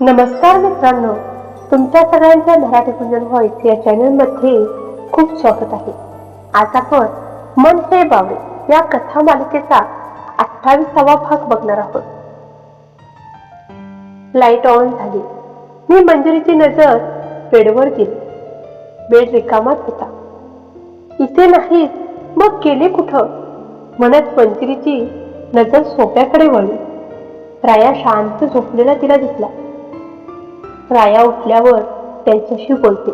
नमस्कार मित्रांनो तुमच्या सगळ्यांच्या मराठी गुंजन व्हॉइस हो या चॅनलमध्ये खूप स्वागत आहे. आज आपण मन हे बावळे या कथा मालिकेचा अठ्ठावीसावा भाग बघणार आहोत. लाइट ऑन झाली. मी मंजुरीची नजर बेडवर गेली. बेड रिकामाच होता. इथे नाहीत मग गेले कुठं? म्हणत मंजुरीची नजर सोप्याकडे वळली. राया शांत झोपलेला तिला दिसला. राया उठल्यावर त्यांच्याशी बोलते.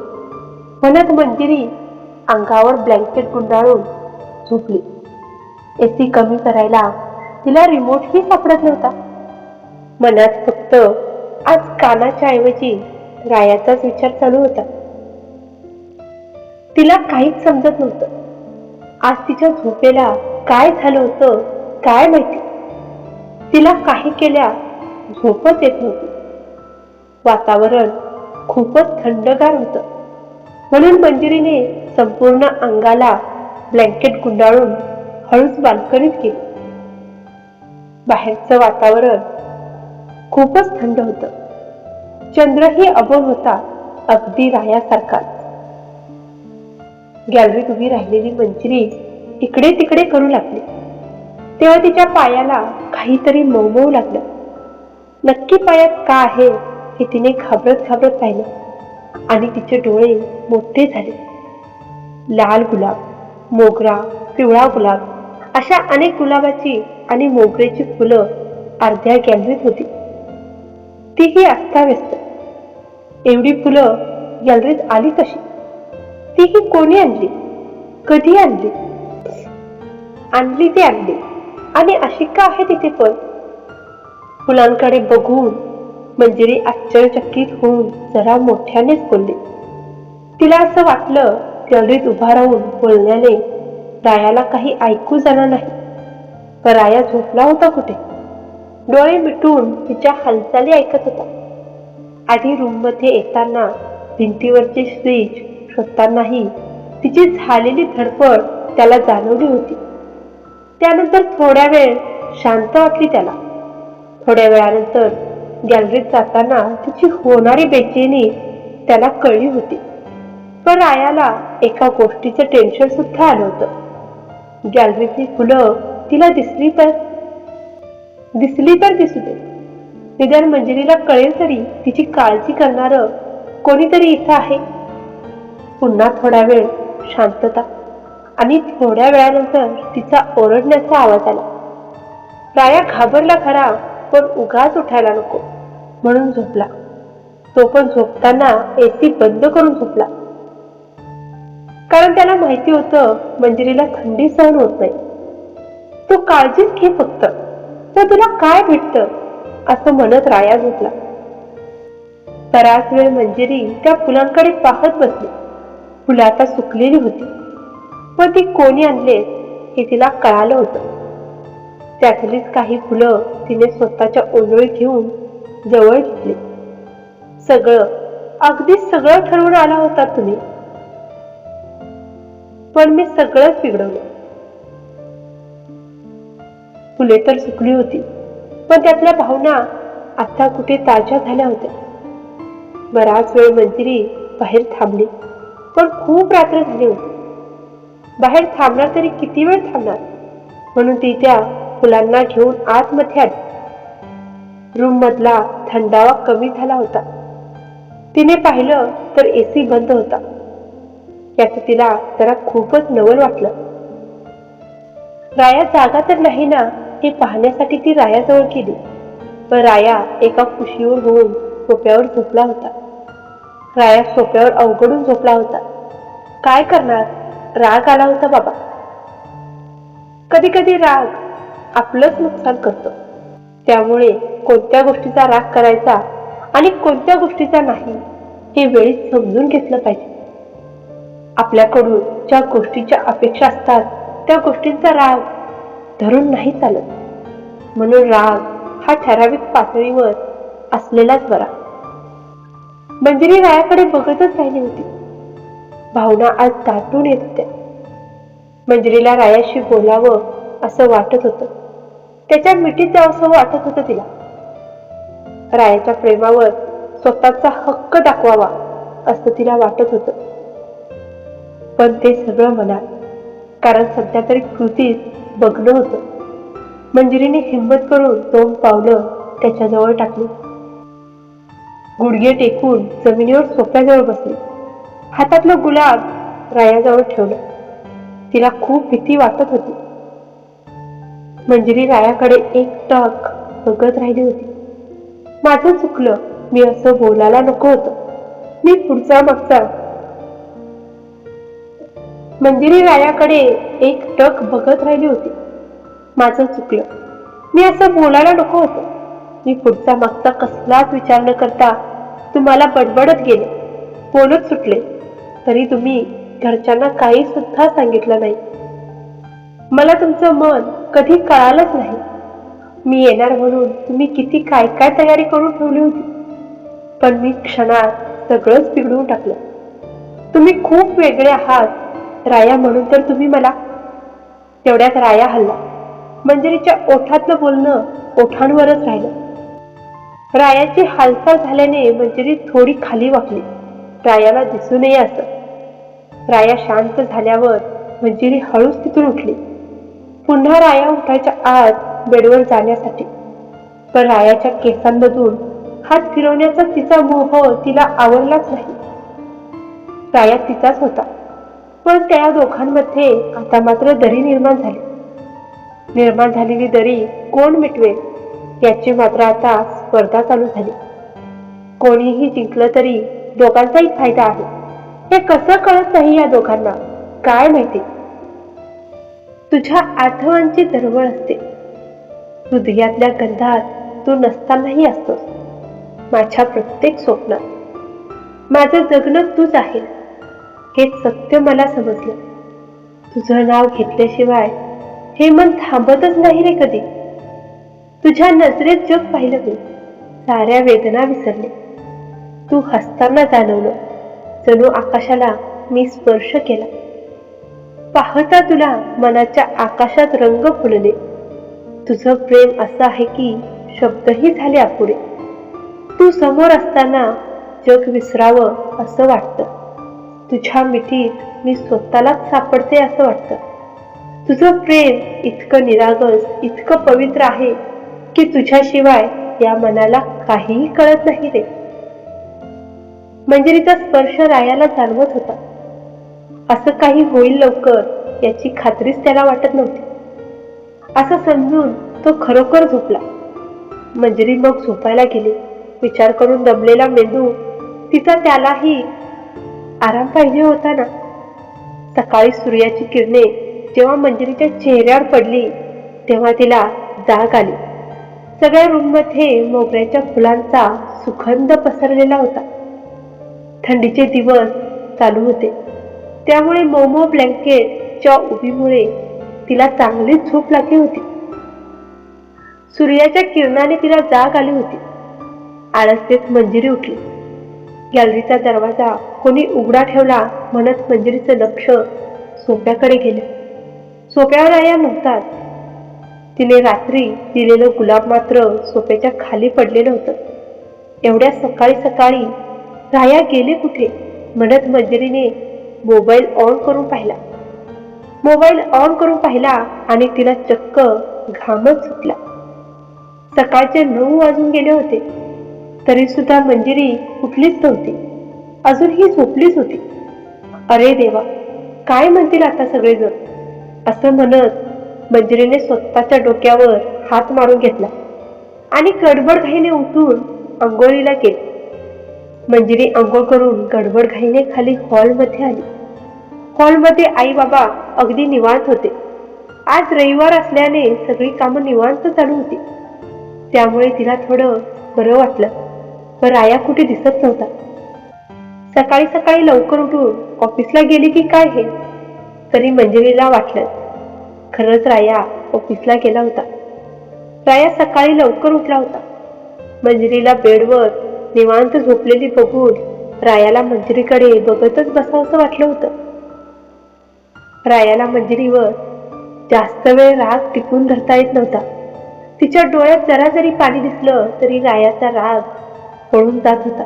म्हणत मंजिरी अंगावर ब्लँकेट गुंडाळून झोपली. एसी कमी करायला तिला रिमोटही सापडत नव्हता. मनात फक्त आज कानाच्या ऐवजी रायाचाच विचार चालू होता. तिला काहीच समजत नव्हतं. आज तिच्या झोपेला काय झालं होतं काय माहिती? तिला काही केल्या झोपच येत नव्हती. वातावरण खूपच थंडगार होतं. म्हणून मंजिरीने संपूर्ण अंगाला ब्लँकेट गुंडाळून हळूच बाल्कनीत गेली बाहेरचं वातावरण खूपच थंड होतं. चंद्रही अबोल होता अगदी रायासारखाच. गॅलरीत उभी राहिलेली मंजिरी इकडे तिकडे करू लागली. तेव्हा तिच्या पायाला काहीतरी मऊ लागलं. नक्की पायात का आहे हे तिने घाबरत घाबरत पाहिलं. आणि तिचे डोळे मोठे झाले. लाल गुलाब मोगरा पिवळा गुलाब अशा अनेक गुलाबाची आणि मोगऱ्याची फुलं अर्ध्या गॅलरीत होती. तीही अस्ताव्यस्त. एवढी फुलं गॅलरीत आली कशी? तीही कोणी आणली? कधी आणली? आणली ती आणली. आणि अशी का आहे तिथे पण? फुलांकडे बघून मंजिरी आश्चर्यचकित होऊन जरा मोठ्यानेच बोलली. तिला असं वाटलं गॅलरीत उभा राहून बोलण्याने रायाला काही ऐकू जाणार नाही. पण राया झोपला होता कुठे? डोळे मिटून तिच्या हालचाली ऐकत होता. आधी रूममध्ये येताना भिंतीवरचे स्विच शोधतानाही तिची झालेली धडपड त्याला जाणवली होती. त्यानंतर थोड्या वेळ शांत वाटली त्याला. थोड्या वेळानंतर गॅलरीत जाताना तिची होणारी बेचैनी त्याला कळली होती. पण रायाला एका गोष्टीचं टेन्शन सुद्धा आलं होतं. गॅलरीतली फुलं तिला दिसली तर? दिसली तर दिसू दे. निदान मंजिरीला कळेल तरी तिची काळजी करणार कोणीतरी इथं आहे. पुन्हा थोडा वेळ शांतता आणि थोड्या वेळानंतर तिचा ओरडण्याचा आवाज आला. राया घाबरला खरा पण उगाच उठायला नको. म्हणून झोपला. तो पण झोपताना एसी बंद करून झोपला. कारण त्याला माहिती होतं मंजिरीला थंडी सहन होत नाही. तो काळजीच घे फक्त. तर तुला काय भेटत? असं म्हणत राया झोपला. बराच वेळ मंजिरी त्या फुलांकडे पाहत बसली. फुलं आता सुकलेली होती. पण ती कोणी आणले हे तिला कळालं होतं. त्यातलीच काही फुलं तिने स्वतःच्या ओंजळीत घेऊन जवळ घेतले सगळं अगदी सगळं ठरवून आला होता तुम्ही. पण मी सगळंच बिघडवलं. फुले तर सुकली होती पण त्यातल्या भावना आता कुठे ताज्या झाल्या होत्या. बराच वेळ मंजिरी बाहेर थांबली पण खूप रात्र झाली होती. बाहेर थांबणार तरी किती वेळ थांबणार? म्हणून ती त्या फुलांना घेऊन आतमध्ये आली. रूम मधला थंडावा कमी झाला होता. तिने पाहिलं तर एसी बंद होता. याच तिला जरा खूपच नवल वाटलं. राया जागा तर नाही ना हे पाहण्यासाठी ती रायाजवळ गेली. पण राया एका कुशीवर होऊन सोप्यावर झोपला होता. राया सोप्यावर अवघडून झोपला होता. काय करणार? राग आला होता बाबा. कधी कधी राग आपलंच नुकसान करतो. त्यामुळे कोणत्या गोष्टीचा राग करायचा आणि कोणत्या गोष्टीचा नाही हे वेळीच समजून घेतलं पाहिजे. आपल्याकडून ज्या गोष्टीच्या अपेक्षा असतात त्या गोष्टींचा राग धरून नाही चालत. म्हणून राग हा ठराविक पातळीवर असलेलाच बरा. मंजिरी रायाकडे बघतच राहिली होती. भावना आज दाटून येत होत्या. मंजिरीला रायाशी बोलावं असं वाटत होतं. त्याच्या मिठीत असं वाटत होतं तिला. रायाच्या प्रेमावर स्वतःचा हक्क दाखवावा असं तिला वाटत होतं. पण ते सगळं मनात कारण सध्या तरी कृतीत बघणं होतं. मंजिरीने हिंमत करून दोन पावलं त्याच्याजवळ टाकली. गुडघे टेकून जमिनीवर सोप्याजवळ बसली. हातातलं गुलाब रायाजवळ ठेवलं. तिला खूप भीती वाटत होती. मंजिरी रायाकडे एक टक बघत राहिली होती. माझं चुकलं. मी असं बोलायला नको होतं. मी पुढचा मागचा मंजिरी रायाकडे एक टक बघत राहिली होती. माझं चुकलं. मी असं बोलायला नको होतं. मी पुढचा मागचा कसलाच विचार न करता तुम्हाला बडबडत गेले. बोलत सुटले. तरी तुम्ही घरच्यांना काही सुद्धा सांगितलं नाही. मला तुमचं मन कधी कळालंच नाही. मी येणार म्हणून तुम्ही किती काय काय तयारी करून ठेवली होती. पण मी क्षणात सगळंच बिघडवून टाकलं. तुम्ही खूप वेगळे आहात. राया म्हणून तर तुम्ही मला. तेवढ्यात राया हल्ला. मंजरीच्या ओठातलं बोलणं ओठांवरच राहिलं. रायाची हालचाल झाल्याने मंजरी थोडी खाली वाकली. रायाला दिसू नये असं. राया शांत झाल्यावर मंजिरी हळूच तिथून उठली. पुन्हा राया उठायच्या आत बेडवर जाण्यासाठी. पण रायाच्या केसांमधून हात फिरवण्याचा तिचा मोह तिला आवडलाच नाही. राया तिचाच होता पण त्या दोघांमध्ये आता मात्र दरी निर्माण झाली. निर्माण झालेली दरी कोण मिटवेल याची मात्र आता स्पर्धा चालू झाली. कोणीही जिंकलं तरी दोघांचाही फायदा आहे. हे कसं कळत नाही या दोघांना? काय माहिती? तुझ्या आठवणची दरवळ असते. हृदयातल्या गंधात तू नसतानाही असतोस. माझ्या प्रत्येक स्वप्नात. माझं जगणं तूच आहे. हे सत्य मला समजलं. तुझं नाव घेतल्याशिवाय हे मन थांबतच नाही रे कधी. तुझ्या नजरेत जग पाहिलं मी. साऱ्या वेदना विसरले. तू हसताना जाणवलं. जणू आकाशाला मी स्पर्श केला. पाहता तुला मनाच्या आकाशात रंग फुलले. तुझं प्रेम असं आहे की शब्दही झाले अपुरे तू समोर असताना जग विसरावं असं वाटतं. तुझ्या मिठीत मी स्वतःलाच सापडते असं वाटतं. तुझं प्रेम इतकं निरागस इतकं पवित्र आहे की तुझ्याशिवाय या मनाला काहीही कळत नाही रे. मंजिरीचा स्पर्श रायाला जाणवत होता. असं काही होईल लवकर याची खात्रीच त्याला वाटत नव्हती. असं समजून तो खरोखर झोपला. मंजिरी मग झोपायला गेली. विचार करून दमलेला मेंदू तिचा त्यालाही आराम पाहिजे होता ना? सकाळी सूर्याची किरणे जेव्हा मंजरीच्या चेहऱ्यावर पडली तेव्हा तिला जाग आली. सगळ्या रूममध्ये मोगऱ्याच्या फुलांचा सुगंध पसरलेला होता. थंडीचे दिवस चालू होते. त्यामुळे मोमो ब्लँकेटच्या उभीमुळे तिला चांगली झोप लागली होती. सूर्याच्या किरणाने तिला जाग आली होती. आळसतेत मंजिरी उठली. गॅलरीचा दरवाजा कोणी उघडा ठेवला म्हणत मंजिरीचं लक्ष सोप्याकडे गेलं. सोप्यावर आया नव्हताच तिने रात्री दिलेलं गुलाब मात्र सोप्याच्या खाली पडलेलं होतं. एवढ्या सकाळी सकाळी राया गेले कुठे? म्हणत मंजिरीने मोबाईल ऑन करून पाहिला. मोबाईल ऑन करून पाहिला आणि तिला चक्क घामच सुटला. सकाळचे नऊ वाजून गेले होते. तरी सुद्धा मंजिरी उठलीच नव्हती. अजूनही झोपलीच होती. अरे देवा काय म्हणतील आता सगळेजण? असं म्हणत मंजिरीने स्वतःच्या डोक्यावर हात मारून घेतला. आणि गडबड घाईने उठून अंघोळीला गेली. मंजिरी अंघोळ करून गडबड घाईने खाली हॉलमध्ये आली. हॉलमध्ये आई बाबा अगदी निवांत होते. आज रविवार असल्याने सगळी कामं निवांत चालू होती. त्यामुळे तिला थोडं बरं वाटलं. पण राया कुठे दिसत नव्हता. सकाळी सकाळी लवकर उठून ऑफिसला गेली की काय हे? तरी मंजिरीला वाटलं. खरंच राया ऑफिसला गेला होता. राया सकाळी लवकर उठला होता. मंजिरीला बेडवर निवांत झोपलेली बघून रायाला मंजिरीकडे बघतच बसावंसं वाटलं होतं. रायाला मंजिरीवर जास्त वेळ राग टिकून धरता येत नव्हता. तिच्या डोळ्यात जरा जरी पाणी दिसलं तरी रायाचा राग पळून जात होता.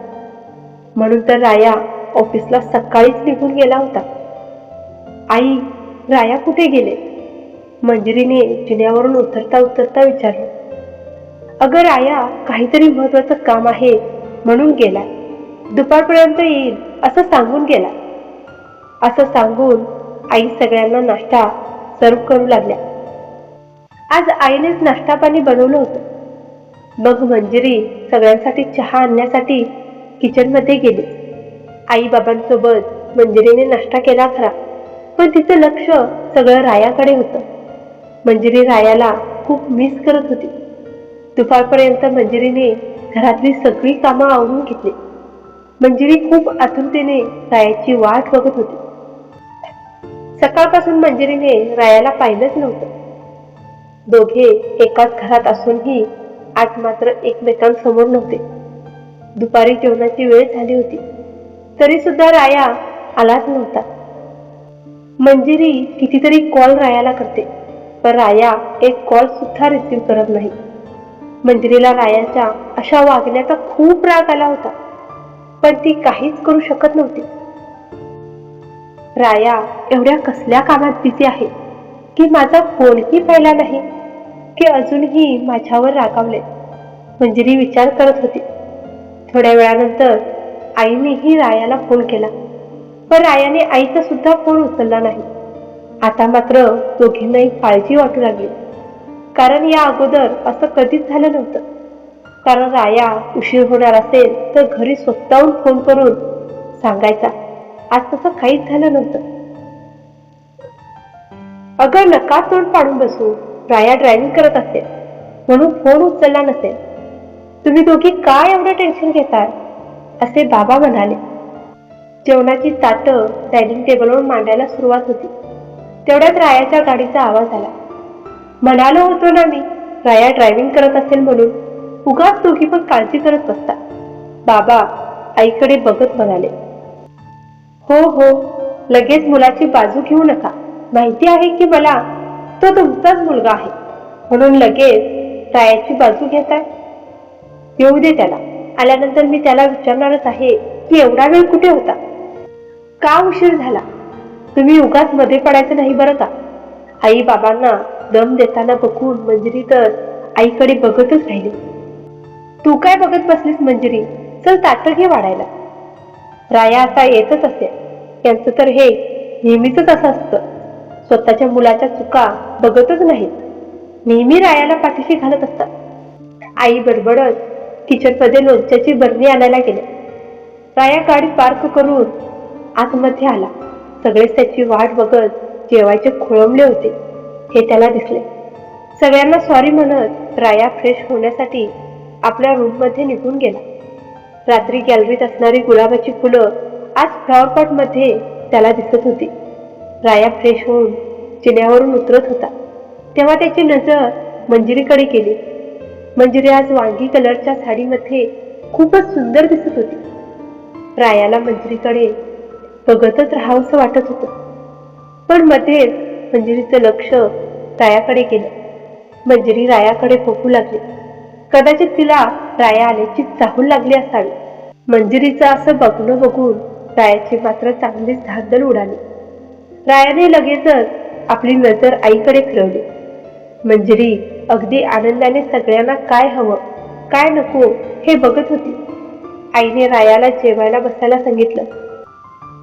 म्हणून तर राया ऑफिसला सकाळीच निघून गेला होता. आई राया कुठे गेले? मंजिरीने जिन्यावरून उतरता उतरता विचारलं. अगं राया काहीतरी महत्वाचं काम आहे. म्हणून गेला. दुपारपर्यंत येईल असं सांगून गेला. असं सांगून आई सगळ्यांना नाश्ता सर्व करू लागल्या. आज आईनेच नाश्ता पाणी बनवलं होतं. मग मंजिरी सगळ्यांसाठी चहा आणण्यासाठी किचनमध्ये गेली. आई बाबांसोबत मंजिरीने नाश्ता केला खरा पण तिचं लक्ष सगळं रायाकडे होतं. मंजिरी रायाला खूप मिस करत होती. दुपारपर्यंत मंजिरीने घरातली सगळी कामं आवरून घेतली. मंजिरी खूप आतुरतेने रायाची वाट बघत होती. सकाळपासून मंजिरीने रायाला पाहिलंच नव्हतं. दोघे एकाच घरात असूनही आज मात्र एकमेकांसमोर नव्हते. दुपारी जेवणाची वेळ झाली होती. तरी सुद्धा राया आलाच नव्हता. मंजिरी कितीतरी कॉल रायाला करते पण राया एक कॉल सुद्धा रिसीव्ह करत नाही. मंजिरीला रायाच्या अशा वागण्याचा खूप राग आला होता. पण ती काहीच करू शकत नव्हती. राया एवढ्या कसल्या कामात बिझी आहे? की माझा फोनही पाहिला नाही की अजूनही माझ्यावर रागावले. मंजिरी विचार करत होती. थोड्या वेळानंतर आईनेही रायाला फोन केला. पण रायाने आईचा सुद्धा फोन उचलला नाही. आता मात्र दोघींनाही काळजी वाटू लागली. कारण या अगोदर असं कधीच झालं नव्हतं. कारण राया उशीर होणार असेल तर घरी स्वतःहून फोन करून सांगायचा. आज तसं काहीच झालं नव्हतं. अगं नका तोंड पाडून बसू. राया ड्रायव्हिंग करत असेल. म्हणून फोन उचलला नसेल. तुम्ही दोघी काय एवढं टेन्शन घेताय? असे बाबा म्हणाले. जेवणाची ताटं डायनिंग टेबलवर मांडायला सुरुवात होती. तेवढ्यात रायाच्या गाडीचा आवाज आला. म्हणालो होतो ना मी राया ड्रायव्हिंग करत असेल म्हणून. उगाच दोघी पण काळजी करत बसता बाबा आईकडे बघत म्हणाले. हो हो लगेच मुलाची बाजू घेऊ नका. माहिती आहे की मला तो तुमचाच मुलगा आहे. म्हणून लगेच रायाची बाजू घेताय येऊ दे त्याला. आल्यानंतर मी त्याला विचारणारच आहे की एवढा वेळ कुठे होता? का उशीर झाला? तुम्ही उगाच मध्ये पडायचं नाही बरं का? आई बाबांना दम देताना बघून मंजिरी तर आईकडे बघतच राहिली. तू काय बघत बसलीस मंजिरी? चल ताटं घे वाढायला. राया आता येतच असे त्यांचं तर हे नेहमीच असं असतं. स्वतःच्या मुलाच्या चुका बघतच नाहीत. नेहमी रायाला पाठीशी घालत असतात. आई बडबडत किचनमध्ये लोणच्याची बरणी आणायला गेल्या. राया गाडी पार्क करून आतमध्ये आला. सगळेच त्याची वाट बघत जेवायचे खोळंबले होते. हे त्याला दिसले. सगळ्यांना सॉरी म्हणत राया फ्रेश होण्यासाठी आपल्या रूममध्ये निघून गेला. रात्री गॅलरीत असणारी गुलाबाची फुलं आज फ्लॉवर मध्ये त्याला दिसत होती. राया फ्रेश होऊन जिन्यावरून उतरत होता. तेव्हा त्याची नजर मंजिरीकडे गेली. मंजिरी आज वांगी कलरच्या साडीमध्ये खूपच सुंदर दिसत होती. रायाला मंजिरीकडे बघतच राहावंसं वाटत होतं. पण मध्ये मंजिरीचं लक्ष रायाकडे गेलं. मंजिरी रायाकडे बघू लागली. कदाचित तिला राया आल्याची चाहूल लागली असावी. मंजिरीचं असं बघणं बघून रायाची मात्र चांगलीच धांदल उडाली. रायाने लगेचच आपली नजर आईकडे फिरवली. मंजिरी अगदी आनंदाने सगळ्यांना काय हवं काय नको हे बघत होती. आईने रायाला जेवायला बसायला सांगितलं.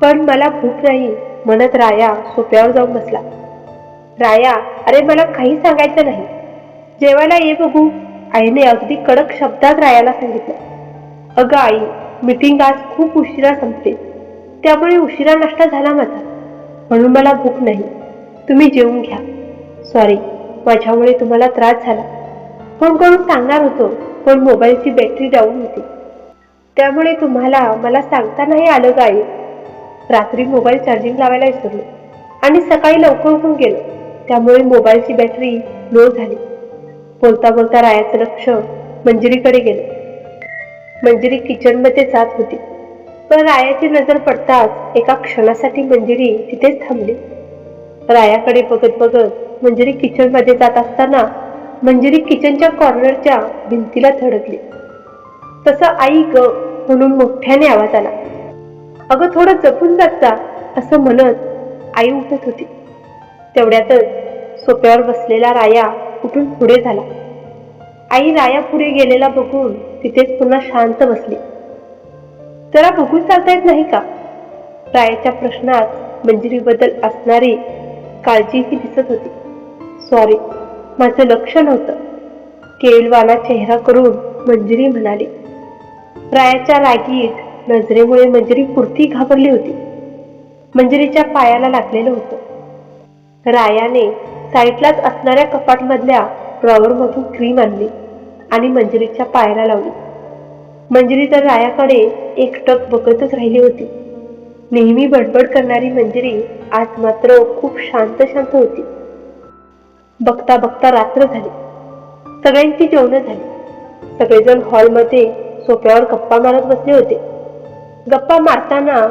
पण मला भूक नाही म्हणत राया सोप्यावर जाऊन बसला. राया अरे मला काही सांगायचं नाही. जेवायला ये बघू. आईने अगदी कडक शब्दात रायाला सांगितलं. अगं आई मीटिंग आज खूप उशिरा संपते. त्यामुळे उशिरा नाश्ता झाला माझा. म्हणून मला भूक नाही. तुम्ही जेवून घ्या. सॉरी माझ्यामुळे तुम्हाला त्रास झाला. फोन करून सांगणार होतो? पण मोबाईलची बॅटरी डाऊन होती. त्यामुळे तुम्हाला मला सांगता नाही आलं गाई आई. रात्री मोबाईल चार्जिंग लावायला विसरलो आणि सकाळी लवकर उठून गेलो. त्यामुळे मोबाईलची बॅटरी लो झाली. बोलता बोलता रायाचं लक्ष मंजिरीकडे गेलं. मंजिरी किचनमध्ये जात होती. पण रायाची नजर पडताच एका क्षणासाठी मंजिरी तिथेच थांबली. रायाकडे बघत बघत मंजिरी किचनमध्ये जात असताना मंजिरी किचनच्या कॉर्नरच्या भिंतीला धडकली. तसं आई ग म्हणून मोठ्याने आवाज आला. अगं थोडं जपून जात जा असं म्हणत आई उठत होती. तेवढ्यातच सोप्यावर बसलेला राया उठून पुढे झाला. आई राया पुढे गेलेला बघून तिथेच पुन्हा शांत बसली. जरा बघून चालता येत नाही का रायाच्या प्रश्नात मंजिरीबद्दल असणारी काळजीही दिसत होती. सॉरी माझं लक्ष नव्हतं. केळवाना चेहरा करून मंजिरी म्हणाली. रायाच्या रागीत नजरेमुळे मंजिरी पुरती घाबरली होती. मंजिरीच्या पायाला लागलेलं होतं. रायाने साईटलाच असणाऱ्या कपाटमधल्या ड्रॉवरमधून क्रीम आणली आणि मंजिरीच्या पायाला लावली. मंजिरी तर रायाकडे एकटक बघतच राहिली होती. नेहमी बडबड करणारी मंजिरी आज मात्र खूप शांत शांत होती. बघता बघता रात्र झाली. सगळ्यांची जेवणं झाली. सगळेजण हॉलमध्ये सोप्यावर गप्पा मारत बसले होते. गप्पा मारताना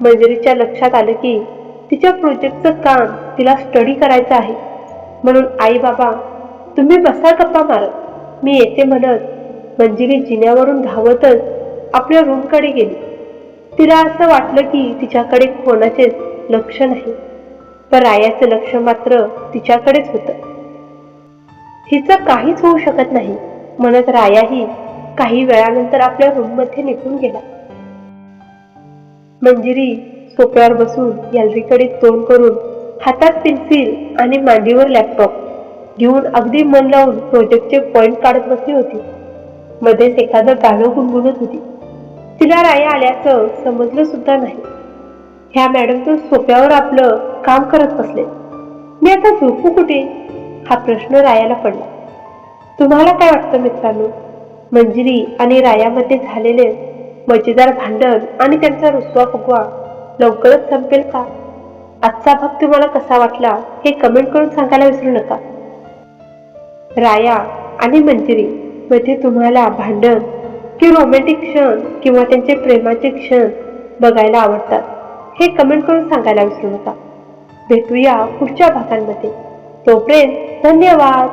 मंजिरीच्या लक्षात आलं की तिच्या प्रोजेक्टचं काम तिला स्टडी करायचं आहे. म्हणून आई बाबा तुम्ही बसा गप्पा मारत. मी येते म्हणत मंजिरी जिन्यावरून धावतच आपल्या रूमकडे गेली. तिला असं वाटलं की तिच्याकडे कोणाचेच लक्ष नाही. पण रायाचं लक्ष मात्र तिच्याकडेच होतं. हिचं काहीच होऊ शकत नाही. म्हणत रायाही काही वेळानंतर आपल्या रूममध्ये निघून गेला. मंजिरी सोप्यावर बसून गॅलरीकडे तोंड करून हातात पेन्सिल आणि मांडीवर लॅपटॉप घेऊन अगदी मन लावून प्रोजेक्टचे पॉइंट काढत बसली होती. मध्येच एखादं गाणं गुणगुणत होती. तिला राया आल्याचं समजलं सुद्धा नाही. ह्या मॅडम तर सोप्यावर आपलं काम करत बसले. मी आता झोपू कुठे? हा प्रश्न रायाला पडला. तुम्हाला काय वाटतं मित्रांनो? मंजिरी आणि रायामध्ये झालेले मजेदार भांडण आणि त्यांचा रुसवा फुगवा लवकरच संपेल का? आजचा भाग तुम्हाला कसा वाटला हे कमेंट करून सांगायला विसरू नका. राया आणि मंजिरी मध्ये तुम्हाला भांडण कि रोमॅन्टिक क्षण किंवा त्यांचे प्रेमाचे क्षण बघायला आवडतात हे कमेंट करून सांगायला विसरू नका. भेटूया पुढच्या भागांमध्ये. तोपर्यंत धन्यवाद!